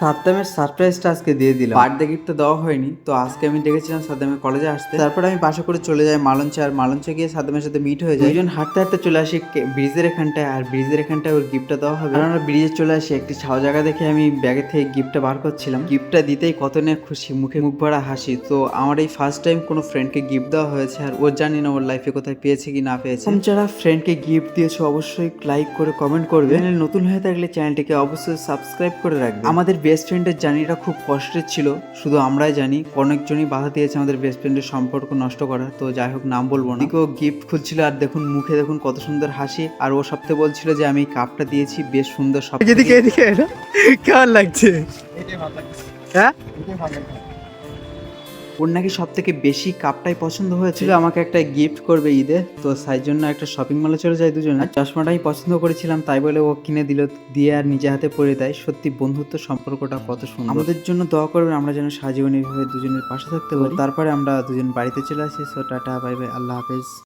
সাদ্দামের সারপ্রাইজটা আজকে দিয়ে দিলাম। বার্থডে গিফট তো দেওয়া হয়নি তো আজকে আমি ডেকেছিলাম সাদ্দামের কলেজে আসতে। তারপরে আমি বাসা করে চলে যাই মালঞ্চে আর মালঞ্চে গিয়ে সাদ্দামের সাথে মিট হয়ে যায় দুজন হাঁটতে হাঁটতে চলে আসি ব্রিজের এখানটায় আর ব্রিজের এখানটায় ওর গিফটটা দেওয়া হবে। আমরা ব্রিজে চলে আসি একটি ছাও জায়গা দেখে আমি ব্যাগে থেকে গিফটটা বার করছিলাম। গিফটটা দিতেই কত না খুশি মুখে মুখ ভরা হাসি। তো আমার এই ফার্স্ট টাইম কোনো ফ্রেন্ডকে গিফট দেওয়া হয়েছে আর ও জানি না ওর লাইফে কোথায় পেয়েছে কি না পেয়েছে। যারা ফ্রেন্ডকে গিফট দিয়েছে অবশ্যই লাইক করে কমেন্ট করবে। নতুন হয়ে থাকলে চ্যানেলটিকে অবশ্যই সাবস্ক্রাইব করে রাখবে। আমাদের বেস্ট ফ্রেন্ডের জার্নিটা খুব কষ্টের ছিল শুধু আমরাই জানি অনেকজনই বাধা দিয়েছে আমাদের বেস্ট ফ্রেন্ডের সম্পর্ক নষ্ট করা তো যাই হোক নাম বলব না। কেউ গিফট খুলছিল আর দেখুন মুখে দেখুন কত সুন্দর হাসি আর ও সপ্তাহে বলছিল যে আমি কাপটা দিয়েছি বেশ সুন্দর সব এদিকে এদিকে কেমন লাগছে? হ্যাঁ? ওর নাকি সব থেকে বেশি কাপটাই পছন্দ হয়েছিল, আমাকে একটা গিফট করবে ঈদে। তো তাই জন্য একটা শপিং মলে চলে যায় দুজনে। চশমাটাই পছন্দ করেছিলাম, তাই বলে ও কিনে দিল, দিয়ে আর নিজে হাতে পরে দেয়। সত্যি বন্ধুত্ব সম্পর্কটা কত সুন্দর। আমাদের জন্য দোয়া করবে আমরা যেন সাজীবন এইভাবে দুজনের পাশে থাকতে পারি। তারপরে আমরা দুজন বাড়িতে চলে আসি। সো টাটা বাই বাই আল্লাহ হাফেজ।